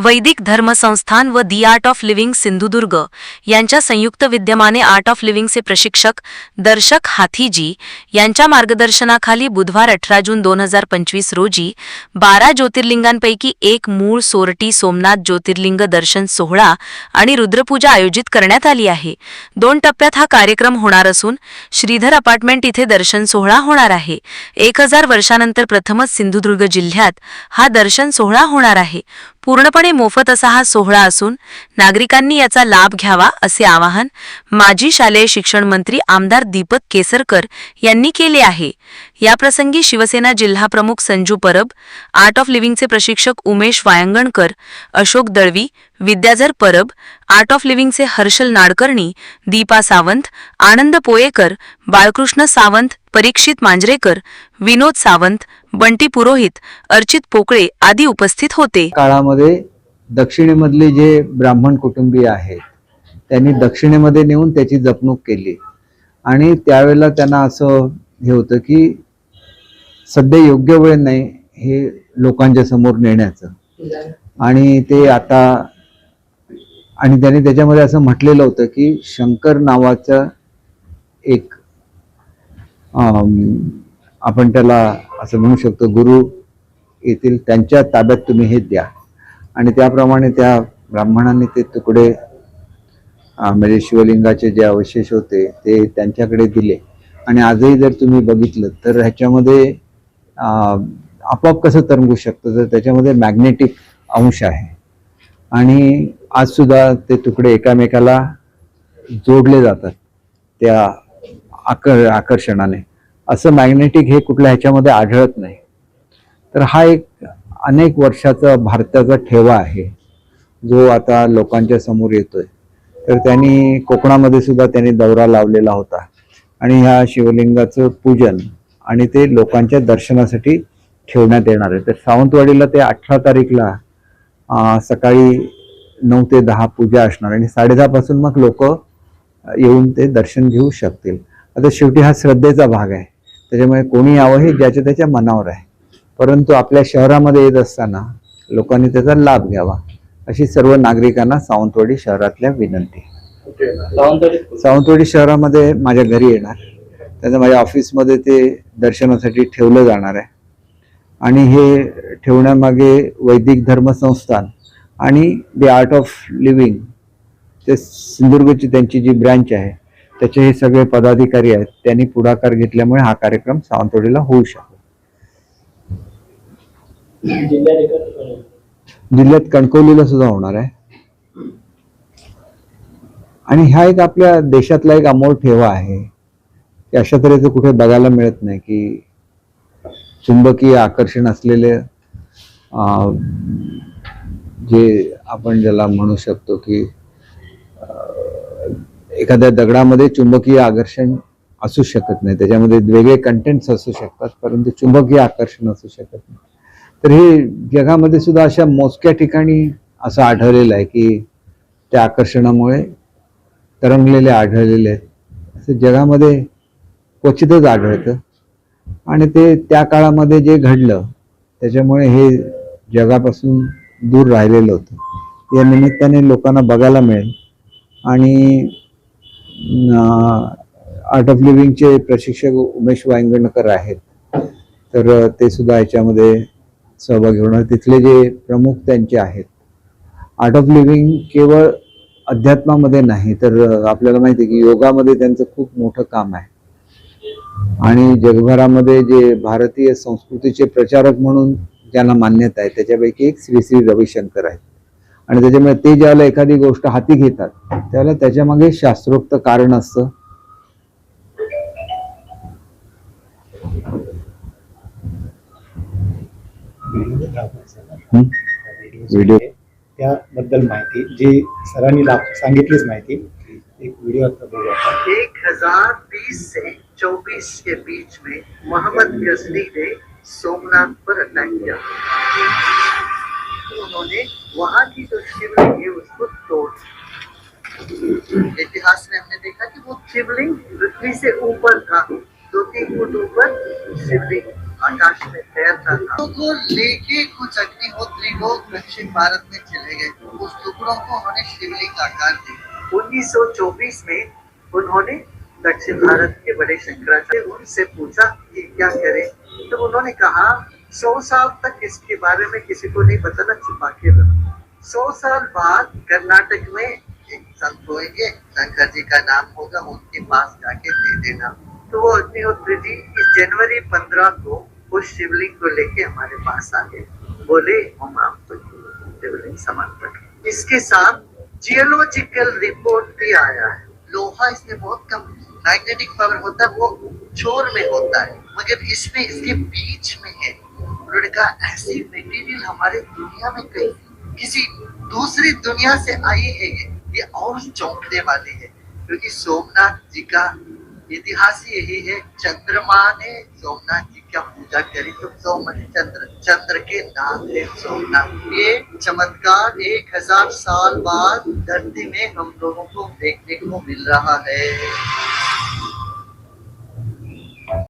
वैदिक धर्मसंस्थान व the Art of Living Sindhudurg यांच्या संयुक्त विद्यमाने आर्ट ऑफ लिव्हिंगचे प्रशिक्षक दर्शक हाथीजी यांच्या मार्गदर्शनाखाली बुधवार अठरा जून दोन हजार पंचवीस रोजी बारा ज्योतिर्लिंगांपैकी एक मूळ सोरटी सोमनाथ ज्योतिर्लिंग दर्शन सोहळा आणि रुद्रपूजा आयोजित करण्यात आली आहे. दोन टप्प्यात हा कार्यक्रम होणार असून श्रीधर अपार्टमेंट इथे दर्शन सोहळा होणार आहे. एक हजार वर्षानंतर प्रथमच सिंधुदुर्ग जिल्ह्यात हा दर्शन सोहळा होणार आहे. पूर्णपणे मोफत असा हा सोहळा असून नागरिकांनी याचा लाभ घ्यावा असे आवाहन माजी शालेय शिक्षण मंत्री आमदार दीपक केसरकर यांनी केले आहे. याप्रसंगी शिवसेना जिल्हाप्रमुख संजू परब आर्ट ऑफ लिव्हिंगचे प्रशिक्षक उमेश वायंगणकर अशोक दळवी विद्याधर परब आर्ट ऑफ लिव्हिंगचे हर्षल नाडकर्णी दीपा सावंत आनंद पोयेकर बाळकृष्ण सावंत परीक्षित मांजरेकर विनोद सावंत बंटी पुरोहित अर्चित पोकळे आदी उपस्थित होते. काळामध्ये दक्षिणेमधले जे ब्राह्मण कुटुंबीय आहेत त्यांनी दक्षिणेमध्ये नेऊन त्याची जपणूक केली. आणि त्यावेळेला त्यांना असं हे होतं की सध्या योग्य वेळ नाही हे लोकांच्या समोर नेण्याचं. आणि ते आता आणि त्यांनी त्याच्यामध्ये असं म्हटलेलं होतं की शंकर नावाचं एक आपण त्याला असं म्हणू शकतो गुरु येतील त्यांच्या ताब्यात तुम्ही हे द्या. आणि त्याप्रमाणे त्या ब्राह्मणांनी ते तुकडे म्हणजे शिवलिंगाचे जे अवशेष होते ते त्यांच्याकडे दिले. आणि आजही जर तुम्ही बघितलं तर ह्याच्यामध्ये आपोआप कसं तरंगू शकतं? तर त्याच्यामध्ये मॅग्नेटिक अंश आहे. आणि आजसुद्धा ते तुकडे एकामेकाला जोडले जातात त्या आकर आकर्षणाने. असं मॅग्नेटिक हे कुठल्या ह्याच्यामध्ये आढळत नाही. तर हा एक अनेक वर्षाचा भारताचा ठेवा आहे जो आता लोकांच्या समोर येतोय. तर त्यांनी कोकणामध्ये सुद्धा त्यांनी दौरा लावलेला होता. आणि ह्या शिवलिंगाचं पूजन आणि ते लोकांच्या दर्शनासाठी ठेवण्यात येणार आहे. तर सावंतवाडीला ते अठरा तारीखला सकाळी नऊ ते दहा पूजा असणार आणि साडेदहापासून मग लोक येऊन ते दर्शन घेऊ शकतील. आता शेवटी हा श्रद्धेचा भाग आहे. त्याच्यामुळे कोणी यावं हे ज्याच्या त्याच्या मनावर आहे. परंतु आपल्या शहरामध्ये येत असताना लोकांनी त्याचा लाभ घ्यावा अशी सर्व नागरिकांना सावंतवाडी शहरातल्या विनंती. सावंतवाडी? शहरामध्ये माझ्या घरी येणार. त्याचं माझ्या ऑफिसमध्ये ते दर्शनासाठी ठेवलं जाणार आहे. आणि हे ठेवण्यामागे वैदिक धर्म संस्थान आणि द आर्ट ऑफ लिव्हिंग ते सिंधुदुर्गची त्यांची जी ब्रँच आहे त्याचे हे सगळे पदाधिकारी आहेत त्यांनी पुढाकार घेतल्यामुळे हा कार्यक्रम सावंतवाडीला होऊ शकतो जिल्ह्यात कणकवलीला सुद्धा होणार आहे. आणि हा एक आपल्या देशातला एक अमोल ठेवा आहे की अशा तऱ्हेचं कुठे बघायला मिळत नाही की चुंबकीय आकर्षण असलेले जे आपण ज्याला म्हणू शकतो की एखाद्या दगडामध्ये चुंबकीय आकर्षण असू शकत नाही. त्याच्यामध्ये वेगळे कंटेंट्स असू शकतात परंतु चुंबकीय आकर्षण असू शकत नाही. तर हे जगामध्ये सुद्धा अशा मोजक्या ठिकाणी असं आढळलेलं आहे की त्या आकर्षणामुळे तरंगलेले आढळलेले आहेत. असं जगामध्ये क्वचितच आढळतं. आणि ते त्या काळामध्ये जे घडलं त्याच्यामुळे हे जगापासून दूर राहिलेलं होतं. या निमित्ताने लोकांना बघायला मिळेल. आणि आर्ट ऑफ लिव्हिंगचे प्रशिक्षक उमेश वायंगणकर आहेत. तर ते सुद्धा याच्यामध्ये सहभागी होणार. तिथले जे प्रमुख त्यांचे आहेत. आर्ट ऑफ लिव्हिंग केवळ अध्यात्मामध्ये नाही तर आपल्याला माहिती आहे की योगामध्ये त्यांचं खूप मोठं काम आहे. आणि जगभरामध्ये जे भारतीय संस्कृतीचे प्रचारक म्हणून ज्यांना मान्यता आहे त्याच्यापैकी एक श्री श्री रविशंकर आहेत. आणि त्याच्यामुळे ते ज्यावेळेला एखादी गोष्ट हाती घेतात त्यावेळेला त्याच्यामागे शास्त्रोक्त कारण असतं? व्हिडिओ त्याबद्दल माहिती जी सरांनी दाख- सांगितलीच माहिती एक व्हिडिओ आता बघू आपण. एक हजार बीस से चौबीस के बीच में मोहम्मद गजनी ने सोमनाथ पर अटैक किया तो उन्होंने वहाँ की जो शिवलिंग है, उसको तोड़ इतिहास में हमने देखा कि वो शिवलिंग पृथ्वी से ऊपर था, दो तीन फुट ऊपर शिवलिंग, आकाश में तैरता था। तो को लेके कुछ अग्निहोत्री लोग दक्षिण भारत में चले गए। उस टुकड़ों को उन्होंने शिवलिंग का आकार दिया। 1924 में उन्होंने दक्षिण भारत के बड़े शंकराचार्य उनसे पूछा कि क्या करें? तो उन्होंने कहा सौ साल तक इसके बारे में किसी को नहीं बताना छुपा के रखो सौ साल बाद कर्नाटक में एक संत होंगे, शंकर जी का नाम होगा, उनके पास जाके दे देना। तो वो अग्निहोत्री जी इस जनवरी पंद्रह को उस शिवलिंग को लेके हमारे पास आ गए बोले, हम आपको शिवलिंग समर्पण इसके साथ जियोलॉजिकल रिपोर्ट भी आया है। लोहा इसमें बहुत कम मैग्नेटिक पावर होता है, वो छोर में होता है, मगर इसमें, इसके बीच में है। उन्होंने कहा ऐसी मटेरियल हमारे दुनिया में कहीं किसी दूसरी दुनिया से आई है, ये ये और चौंकने वाली है। क्योंकि सोमनाथ जी का इतिहास यही है, चंद्रमा ने सोमनाथ जी का पूजा करी तो सोम चंद्र चंद्र के नाम है सोमनाथ। ये चमत्कार एक हज़ार साल बाद धरती में हम लोगों को देखने को मिल रहा है।